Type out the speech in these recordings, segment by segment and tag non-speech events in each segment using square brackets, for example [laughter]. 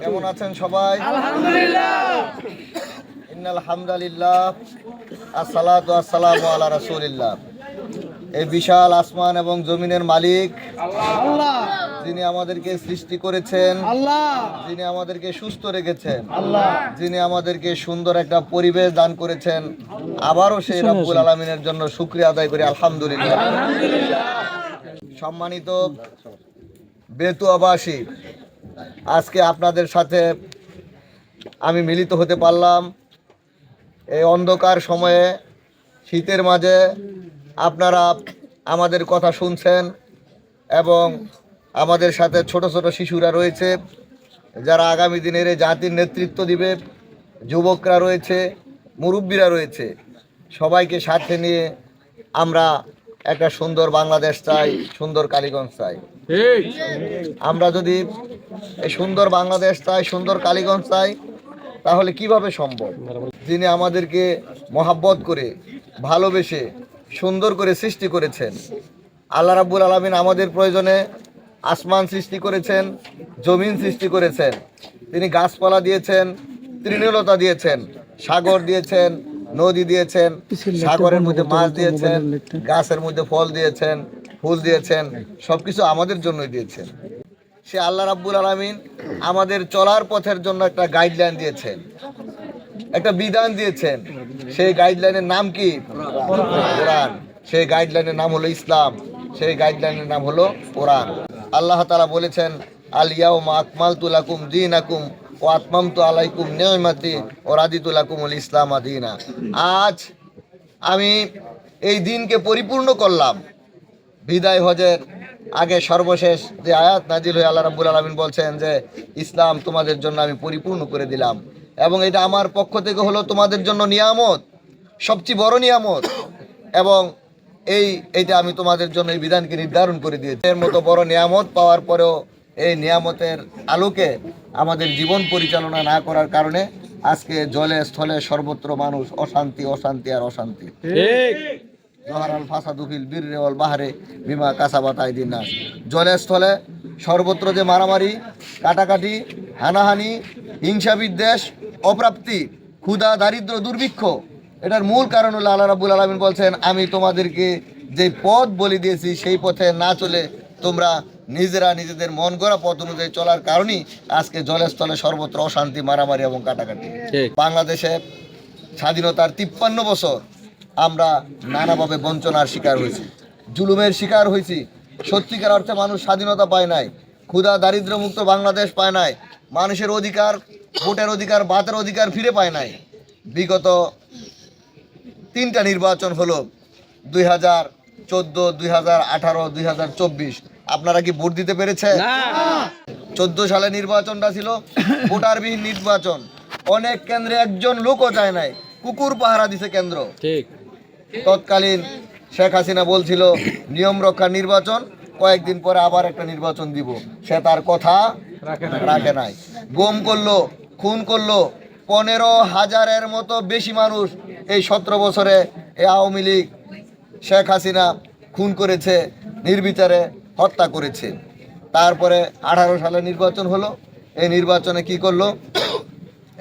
কেমন আছেন সবাই? ইন্নাল হামদালিল্লাহ আসসালাতু আসসালামু আলা রাসূলিল্লাহ। এই বিশাল আসমান এবং জমিনের মালিক যিনি আমাদেরকে সৃষ্টি করেছেন যিনি আমাদেরকে সুস্থ রেখেছেন যিনি আমাদেরকে সুন্দর একটা পরিবেশ দান করেছেন আবারও সেই রব্বুল আলমিনের জন্য শুক্রিয়া আদায় করি আলহামদুলিল্লাহ। সম্মানিত বেতুয়াবাসী আজকে আপনাদের সাথে আমি মিলিত হতে পারলাম। এই অন্ধকার সময়ে, শীতের মাঝে আপনারা আমাদের কথা শুনছেন এবং আমাদের সাথে ছোট ছোট শিশুরা রয়েছে, যারা আগামী দিনের এই জাতির নেতৃত্ব দিবে। যুবকরা রয়েছে, মুরব্বীরা রয়েছে। সবাইকে সাথে নিয়ে আমরা একটা সুন্দর বাংলাদেশ চাই সুন্দর কালীগঞ্জ চাই। আমরা যদি এই সুন্দর বাংলাদেশ চাই সুন্দর কালীগঞ্জ চাই তাহলে কীভাবে সম্ভব? যিনি আমাদেরকে মহাব্বত করে ভালোবেসে সুন্দর করে সৃষ্টি করেছেন আল্লাহ রাব্বুল আলমিন আমাদের প্রয়োজনে আসমান সৃষ্টি করেছেন জমিন সৃষ্টি করেছেন। তিনি গাছপালা দিয়েছেন তৃণলতা দিয়েছেন সাগর দিয়েছেন নদী দিয়েছেন সাগরের মধ্যে মাছ দিয়েছেন গাছের মধ্যে ফল দিয়েছেন ফুল দিয়েছেন সবকিছু আমাদের জন্যই দিয়েছেন। সে আল্লাহ রাব্বুল আলমিন আমাদের চলার পথের জন্য একটা গাইডলাইন দিয়েছেন। একটা বিধান দিয়েছেন। সেই গাইডলাইনের নাম কি? কোরআন। সেই গাইডলাইনের নাম হলো ইসলাম। সেই গাইডলাইনের নাম হলো কোরআন। আল্লাহ তাআলা বলেছেন আল ইয়াউমা আকমালতু দিন দীনাকুম ও আতমামতু আলাইকুম নিয়মাতি ও রাদিতু লাকুমুল ইসলাম আদিনা। আজ আমি এই দিনকে পরিপূর্ণ করলাম। বিদায় হজের আগে সর্বশেষ যে আয়াত নাজিল হয়ে আল্লাহ রাব্বুল আলামিন বলছেন যে, ইসলাম তোমাদের জন্য আমি পরিপূর্ণ করে দিলাম। এবং এটা আমার পক্ষ থেকে হলো তোমাদের জন্য নিয়ামত, সবচেয়ে বড় নিয়ামত। এবং এই, এইটা আমি তোমাদের জন্য এই বিধানকে নির্ধারণ করে দিয়েছি। এর মতো বড় নিয়ামত পাওয়ার পরেও এই নিয়ামতের আলোকে আমাদের জীবন পরিচালনা না করার কারণে আজকে জলে স্থলে সর্বত্র মানুষ অশান্তি অশান্তি আর অশান্তি। জহারাল ফাসাদু ফিল বীররে বাহারে বিমা কাসাবাত আইদিন নাস। জলে স্থলে সর্বত্র যে মারামারি কাটাকাটি হানাহানি হিংসা বিদ্বেষ অপ্রাপ্তি ক্ষুধা দারিদ্র দুর্ভিক্ষ এটার মূল কারণ হলো আল্লাহ রাবুল আলমিন বলছেন আমি তোমাদেরকে যে পথ বলে দিয়েছি সেই পথে না চলে তোমরা নিজেরা নিজেদের মন গড়া পথ অনুযায়ী চলার কারণেই আজকে জলের স্থলে সর্বত্র অশান্তি মারামারি এবং কাটাকাটি। বাংলাদেশে স্বাধীনতার তিপ্পান্ন বছর আমরা নানাভাবে বঞ্চনার শিকার হয়েছি। জুলুমের শিকার হয়েছি। সত্যিকার অর্থে মানুষ স্বাধীনতা পায় নাই। ক্ষুধা দারিদ্র মুক্ত বাংলাদেশ পায় নাই। মানুষের অধিকার ভোটের অধিকার বাতের অধিকার ফিরে পায় নাই। বিগত তিনটা নির্বাচন হলো দুই হাজার চোদ্দ দুই হাজার আঠারো দুই হাজার চব্বিশ। আপনারা কি ভোট দিতে পেরেছেন চোদ্দ সালে নির্বাচনটা ছিল ভোটারবিহীন নির্বাচন। অনেক কেন্দ্রে একজন লোকও যায় নাই। কুকুর পাহারা দিছে কেন্দ্র। ঠিক। তৎকালীন শেখ হাসিনা বলছিল নিয়ম রক্ষা নির্বাচন কয়েকদিন পরে আবার একটা নির্বাচন দিব। সে তার কথা রাখে নাই। গম করল খুন করল পনেরো হাজারের মতো বেশি মানুষ এই সতেরো বছরে এই আওয়ামী লীগ শেখ হাসিনা খুন করেছে নির্বিচারে। হত্যা করেছে। তারপরে আঠারো সালে নির্বাচন হলো। এই নির্বাচনে কি করল?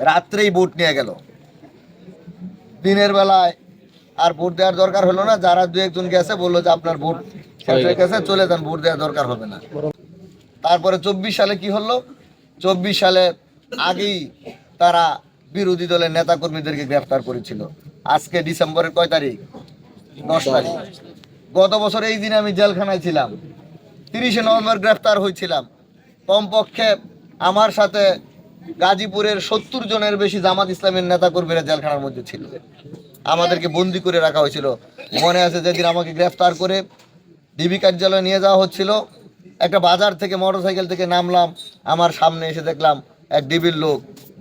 রাত্রেই ভোট নিয়ে গেল। দিনের বেলায় আর ভোট দেওয়ার দরকার হলো না। যারা দু একজন গেছে, বলল যে আপনার ভোট গেছে, চলে যান, ভোট দেওয়ার দরকার হবে না। তারপরে চব্বিশ সালে কি হলো? চব্বিশ সালে আগেই তারা বিরোধী দলের নেতাকর্মীদেরকে গ্রেফতার করেছিল। আজকে ডিসেম্বরের কয় তারিখ? দশ তারিখ। গত বছর এই দিনে আমি জেলখানায় ছিলাম। তিরিশে নভেম্বর গ্রেফতার হয়েছিলাম। কমপক্ষে আমার সাথে গাজীপুরের সত্তর জনের বেশি জামাত ইসলামের নেতাকর্মীরা জেলখানার মধ্যে ছিল। আমাদেরকে বন্দি করে রাখা হয়েছিল। মনে আছে যেদিন আমাকে গ্রেফতার করে ডিবি কার্যালয়ে নিয়ে যাওয়া হচ্ছিল, একটা বাজার থেকে মোটরসাইকেল থেকে নামলাম, আমার সামনে এসে দেখলাম এক ডিবির লোক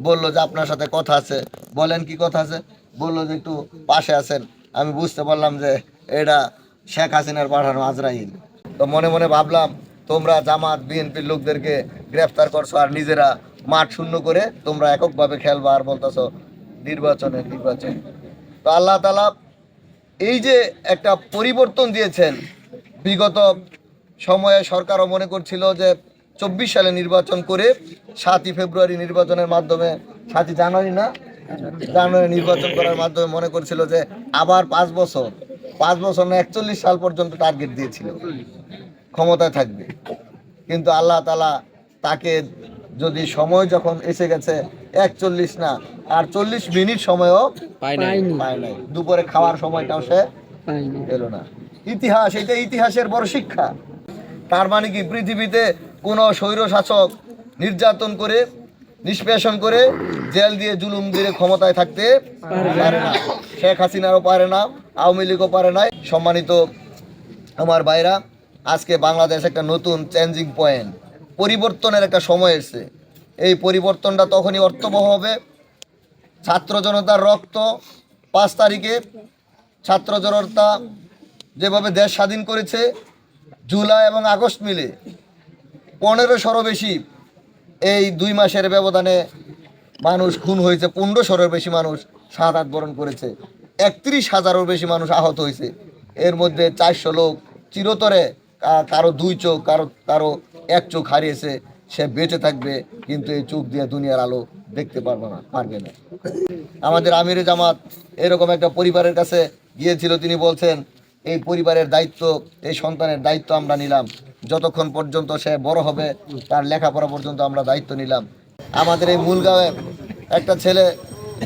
বলল যে আপনার সাথে কথা আছে। বলেন কি কথা আছে? বলল যে একটু পাশে আছেন। আমি বুঝতে পারলাম যে এটা শেখ হাসিনার পাঠানো আজরাইল। তো মনে মনে ভাবলাম, তোমরা জামাত, বিএনপির লোকদেরকে গ্রেফতার করছ আর নিজেরা মাঠ শূন্য করে তোমরা এককভাবে খেলবা আর বলতেছো নির্বাচনে নির্বাচন। তো আল্লাহ তালা এই যে একটা পরিবর্তন দিয়েছেন, বিগত সময়ে সরকারও মনে করছিল যে চব্বিশ সালে নির্বাচন করে সাতই ফেব্রুয়ারি নির্বাচনের মাধ্যমে, সাতই জানুয়ারি না? জানুয়ারি নির্বাচন করার মাধ্যমে মনে করছিল যে আবার পাঁচ বছর। পাঁচ বছর না একচল্লিশ সাল পর্যন্ত টার্গেট দিয়েছিল। ক্ষমতায় থাকবে। কিন্তু আল্লাহ তালা তাকে যদি সময় যখন এসে গেছে একচল্লিশ না আর চল্লিশ মিনিট সময়ও পায় নাই। দুপুরে খাওয়ার সময়টাও সে এলো না। ইতিহাস এটা ইতিহাসের বড় শিক্ষা। তার মানে কি? পৃথিবীতে কোনো স্বৈর শাসক নির্যাতন করে নিষ্পেষণ করে জেল দিয়ে জুলুম দিয়ে ক্ষমতায় থাকতে পারে না। শেখ হাসিনারও পারে না। আওয়ামী লীগও পারে না সম্মানিত আমার ভাইরা, আজকে বাংলাদেশ একটা নতুন চেঞ্জিং পয়েন্ট পরিবর্তনের একটা সময় এসেছে। এই পরিবর্তনটা তখনই অর্থবহ হবে। ছাত্র জনতার রক্ত পাঁচ তারিখে। ছাত্র জনতা যেভাবে দেশ স্বাধীন করেছে, জুলাই এবং আগস্ট মিলে পনেরোশোরও বেশি এই দুই মাসের ব্যবধানে মানুষ খুন হয়েছে, পনেরোশোরও বেশি মানুষ সাত শাহাদ বরণ করেছে। একত্রিশ হাজারও বেশি মানুষ আহত হয়েছে। এর মধ্যে চারশো লোক চিরতরে কারও দুই চোখ, কারও কারও এক চোখ হারিয়েছে। সে বেঁচে থাকবে, কিন্তু এই চোখ দিয়ে দুনিয়ার আলো দেখতে পারবে না পারবে না। আমাদের আমিরে জামাত এরকম একটা পরিবারের কাছে গিয়েছিল, তিনি বলছেন, এই পরিবারের দায়িত্ব, এই সন্তানের দায়িত্ব আমরা নিলাম। যতক্ষণ পর্যন্ত সে বড় হবে, তার লেখাপড়া পর্যন্ত আমরা দায়িত্ব নিলাম। আমাদের এই মূলগাঁওয়ে একটা ছেলে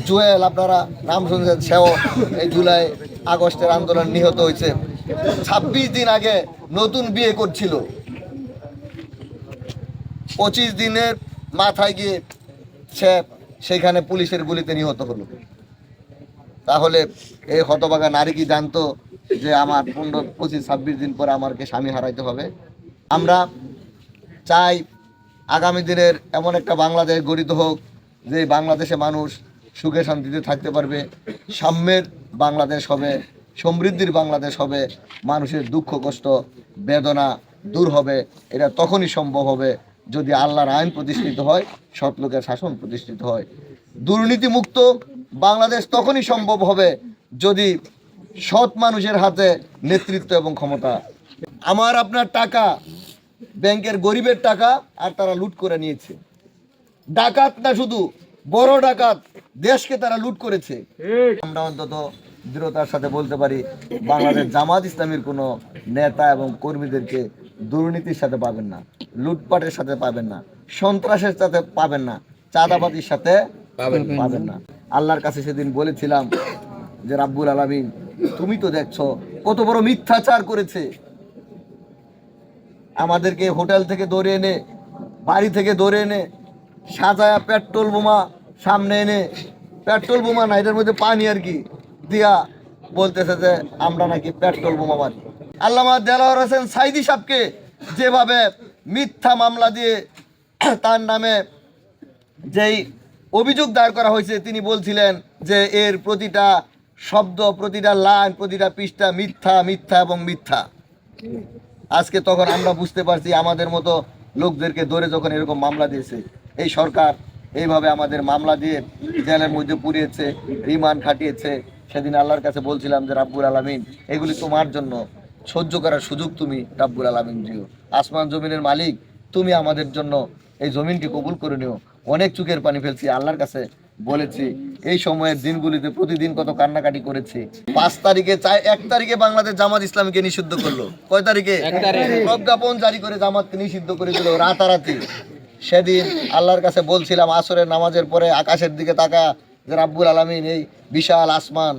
জুয়েল, আপনারা নাম শুনছেন, সেও এই জুলাই আগস্টের আন্দোলন নিহত হয়েছে। ছাব্বিশ দিন আগে নতুন বিয়ে করছিল। পঁচিশ দিনের মাথায় গিয়ে সে সেখানে পুলিশের গুলিতে নিহত হলো। তাহলে এই হতবাগা নারী কি জানতো যে আমার পনেরো, পঁচিশ, ছাব্বিশ দিন পরে আমাকে স্বামী হারাইতে হবে? আমরা চাই আগামী দিনের এমন একটা বাংলাদেশ গঠিত হোক যে বাংলাদেশে মানুষ সুখে শান্তিতে থাকতে পারবে, সাম্যের বাংলাদেশ হবে, সমৃদ্ধির বাংলাদেশ হবে, মানুষের দুঃখ, কষ্ট, বেদনা দূর হবে, এটা তখনই সম্ভব হবে যদি আল্লাহর আইন প্রতিষ্ঠিত হয় সৎ লোকের শাসন প্রতিষ্ঠিত হয়। দুর্নীতিমুক্ত বাংলাদেশ তখনই সম্ভব হবে যদি সৎ মানুষের হাতে নেতৃত্ব এবং ক্ষমতা। আমার, আপনার টাকা, ব্যাংকের গরিবের টাকা আর তারা লুট করে নিয়েছে। ডাকাত না শুধু বড় ডাকাত দেশকে তারা লুট করেছে। আমরা অন্তত দৃঢ়তার সাথে বলতে পারি বাংলাদেশ জামাত ইসলামীর কোনো নেতা এবং কর্মীদেরকে দুর্নীতির সাথে পাবেন না লুটপাটের সাথে পাবেন না সন্ত্রাসের সাথে পাবেন না চাঁদাবাদির সাথে পাবেন না। আল্লাহর কাছে সেদিন বলেছিলাম যে রাব্বুল আলামিন তুমি তো দেখছ কত বড় মিথ্যাচার করেছে। আমাদেরকে হোটেল থেকে ধরে এনে বাড়ি থেকে ধরে এনে সাজায়া পেট্রোল বোমা সামনে এনে, পেট্রোল বোমা না এটার মধ্যে পানি আর কি দিয়া বলতেছে যে, আমরা নাকি পেট্রোল বোমা মারি আল্লামা দেলাওয়ার হোসেন সাইদি সাহেবকে যেভাবে মিথ্যা মামলা দিয়ে [clears throat] তার নামে যেই অভিযোগ দায়ের করা হয়েছে, তিনি বলছিলেন যে, এর প্রতিটা শব্দ, প্রতিটা লাইন, প্রতিটা পৃষ্ঠা মিথ্যা মিথ্যা এবং মিথ্যা। আজকে তখন আমরা বুঝতে পারছি আমাদের মতো লোকদেরকে ধরে যখন এরকম মামলা দিয়েছে। এই সরকার এইভাবে আমাদের মামলা দিয়ে জেলের মধ্যে পুড়িয়েছে রিমান্ড খাটিয়েছে। সেদিন আল্লাহর কাছে বলছিলাম যে রাব্বুল আলামিন এগুলি তোমার জন্য সহ্য করার সুযোগ তুমি রাব্বুল আলামিন দিও আসমান জমিনের মালিক তুমি আমাদের জন্য এই জমিনকে কবুল করে নিও। অনেক চোখের পানি ফেলছি আল্লাহর কাছে বলেছি। এই সময়ের দিনগুলিতে প্রতিদিন কত কান্নাকাটি করেছি। পাঁচ তারিখে চাই এক তারিখে বাংলাদেশ জামাত ইসলামকে নিষিদ্ধ করল। কয় তারিখে। প্রজ্ঞাপন জারি করে জামাতকে নিষিদ্ধ করে দিল রাতারাতি। সেদিন আল্লাহর কাছে বলছিলাম, আসরের নামাজের পরে আকাশের দিকে তাকা, যে রাব্বুল আলমিন এই বিশাল আসমান,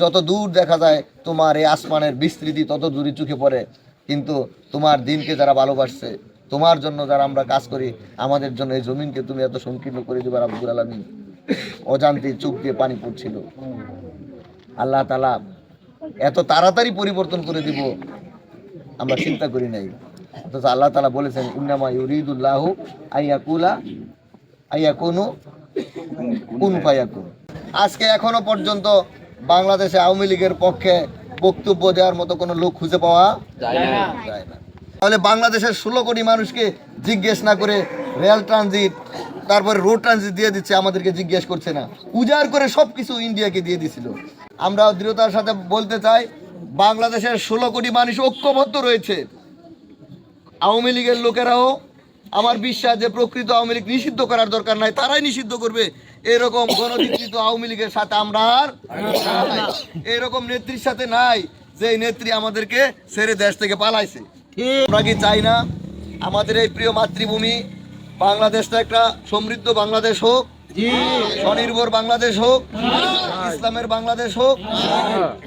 যত দূর দেখা যায় তোমার এই আসমানের বিস্তৃতি তত দূরে চোখে পড়ে। কিন্তু তোমার দিনকে যারা ভালোবাসছে, তোমার জন্য যারা আমরা কাজ করি, আমাদের জন্য এই জমিনকে তুমি এত সংকীর্ণ করে দেবে রাব্বুল আলমিন। অজান্তে চোখ দিয়ে পানি পড়ছিল। আল্লাহ তালা এত তাড়াতাড়ি পরিবর্তন করে দিব, আমরা চিন্তা করি নাই। অথচ আল্লাহ তালা বলেছেন ইন্নামা ইউরিদুল্লাহ আইয়াকুলা আইয়াকুনু কুন ফায়াকুন। আজকে এখনও পর্যন্ত বাংলাদেশে আওয়ামী লীগের পক্ষে বক্তব্য দেওয়ার মতো কোনো লোক খুঁজে পাওয়া যায় না। তাহলে বাংলাদেশের ষোলো কোটি মানুষকে জিজ্ঞেস না করে রেল ট্রানজিট তারপরে রোড ট্রানজিট দিয়ে দিচ্ছে আমাদেরকে জিজ্ঞেস করছে না। উজাড় করে সব কিছু ইন্ডিয়াকে দিয়ে দিছিল। আমরা দৃঢ়তার সাথে বলতে চাই বাংলাদেশের ষোলো কোটি মানুষ ঐক্যবদ্ধ রয়েছে। আওয়ামী লীগের লোকেরাও আমার বিশ্বাস যে প্রকৃত আওয়ামী লীগ নিষিদ্ধ করার দরকার নাই তারাই নিষিদ্ধ করবে। এরকম গণধিকৃত আওয়ামী লীগের সাথে আমরা আর। এরকম নেত্রীর সাথে নাই যে এই নেত্রী আমাদেরকে ছেড়ে দেশ থেকে পালাইছে। আমরা কি চাই না? আমাদের এই প্রিয় মাতৃভূমি বাংলাদেশটা একটা সমৃদ্ধ বাংলাদেশ হোক স্বনির্ভর বাংলাদেশ হোক ইসলামের বাংলাদেশ হোক।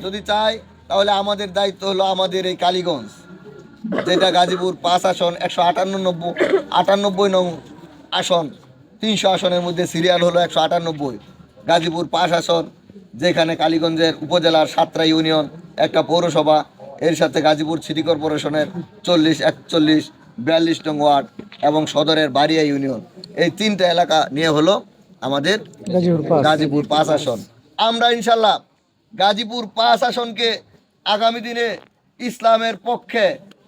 যদি চাই তাহলে আমাদের দায়িত্ব হলো আমাদের এই কালীগঞ্জ। যেটা গাজীপুর পাঁচ আসন একশো আটানব্বই আটানব্বই নং আসন তিনশো আসনের মধ্যে সিরিয়াল হলো একশো আটানব্বই। গাজীপুর পাঁচ আসন যেখানে কালীগঞ্জের উপজেলার সাতটা ইউনিয়ন একটা পৌরসভা এর সাথে গাজীপুর সিটি কর্পোরেশনের চল্লিশ একচল্লিশ বিয়াল্লিশ নং ওয়ার্ড এবং সদরের বাড়িয়া ইউনিয়ন। এই তিনটা এলাকা নিয়ে হলো আমাদের গাজীপুর পাঁচ। আসন। আমরা ইনশাল্লাহ গাজীপুর পাঁচ আসনকে আগামী দিনে ইসলামের পক্ষে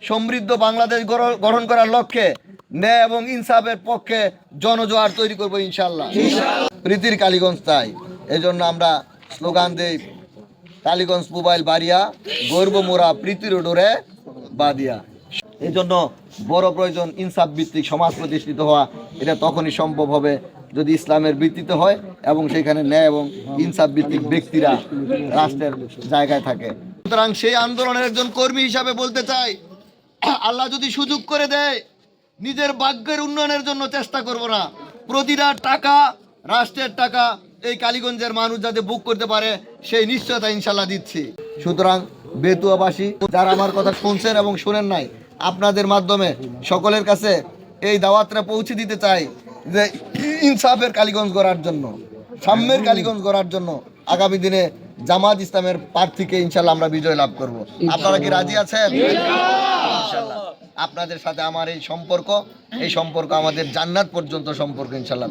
সমৃদ্ধ বাংলাদেশ গঠন করার লক্ষ্যে ন্যায় এবং ইনসাফের পক্ষে জনজোয়ার তৈরি করব ইনশাল্লাহ প্রীতির কালীগঞ্জ তাই। এজন্য আমরা স্লোগান দেই, কালীগঞ্জ মোবাইল বাড়িয়া, গর্ব মোরা প্রীতির ডোরে বাদিয়া এই জন্য বড় প্রয়োজন ইনসাফ ভিত্তিক সমাজ প্রতিষ্ঠিত হওয়া, এটা তখনই সম্ভব হবে যদি ইসলামের ভিত্তিতে হয় এবং সেখানে ন্যায় এবং ইনসাফ ভিত্তিক ব্যক্তিরা রাষ্ট্রের জায়গায় থাকে। সুতরাং সেই আন্দোলনের একজন কর্মী হিসাবে বলতে চাই [coughs] আল্লাহ যদি সুযোগ করে দেয়, নিজের ভাগ্যের উন্নয়নের জন্য চেষ্টা করব না। প্রতিটা টাকা, রাষ্ট্রের টাকা এই কালীগঞ্জের মানুষ যাতে বুক করতে পারে, সেই নিশ্চয়তা ইনশাল্লাহ দিচ্ছি। সুতরাং বেতুয়াবাসী, যারা আমার কথা শুনছেন এবং শুনেন নাই, আপনাদের মাধ্যমে সকলের কাছে এই দাওয়াতটা পৌঁছে দিতে চাই যে ইনসাফের কালীগঞ্জ গড়ার জন্য, সাম্যের কালীগঞ্জ গড়ার জন্য আগামী দিনে জামাত ইসলামের প্রার্থীকে ইনশাল্লাহ আমরা বিজয় লাভ করব। আপনারা কি রাজি আছেন? ইনশাল্লাহ। আপনাদের সাথে আমার এই সম্পর্ক এই সম্পর্ক আমাদের জান্নাত পর্যন্ত সম্পর্ক ইনশাল্লাহ।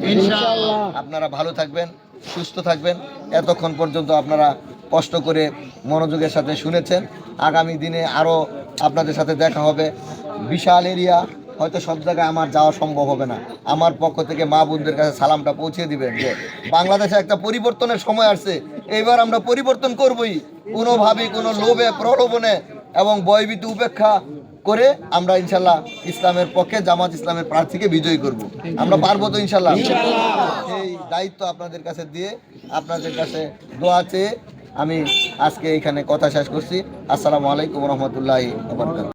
আপনারা ভালো থাকবেন সুস্থ থাকবেন। এতক্ষণ পর্যন্ত আপনারা কষ্ট করে মনোযোগের সাথে শুনেছেন। আগামী দিনে আরও আপনাদের সাথে দেখা হবে। বিশাল এরিয়া হয়তো সব জায়গায় আমার যাওয়া সম্ভব হবে না। আমার পক্ষ থেকে মা বোনদের কাছে সালামটা পৌঁছে দিবেন যে, বাংলাদেশে একটা পরিবর্তনের সময় আসছে। এইবার আমরা পরিবর্তন করবই। কোনোভাবেই কোনো লোভে, প্রলোভনে এবং ভয়ভীতি উপেক্ষা করে আমরা ইনশাল্লাহ ইসলামের পক্ষে, জামাত ইসলামের প্রার্থীকে বিজয়ী করব। আমরা পারব তো ইনশাল্লাহ। এই দায়িত্ব আপনাদের কাছে দিয়ে আপনাদের কাছে দোয়া চেয়ে আমি আজকে এখানে কথা শেষ করছি। আসসালামু আলাইকুম রহমতুল্লাহ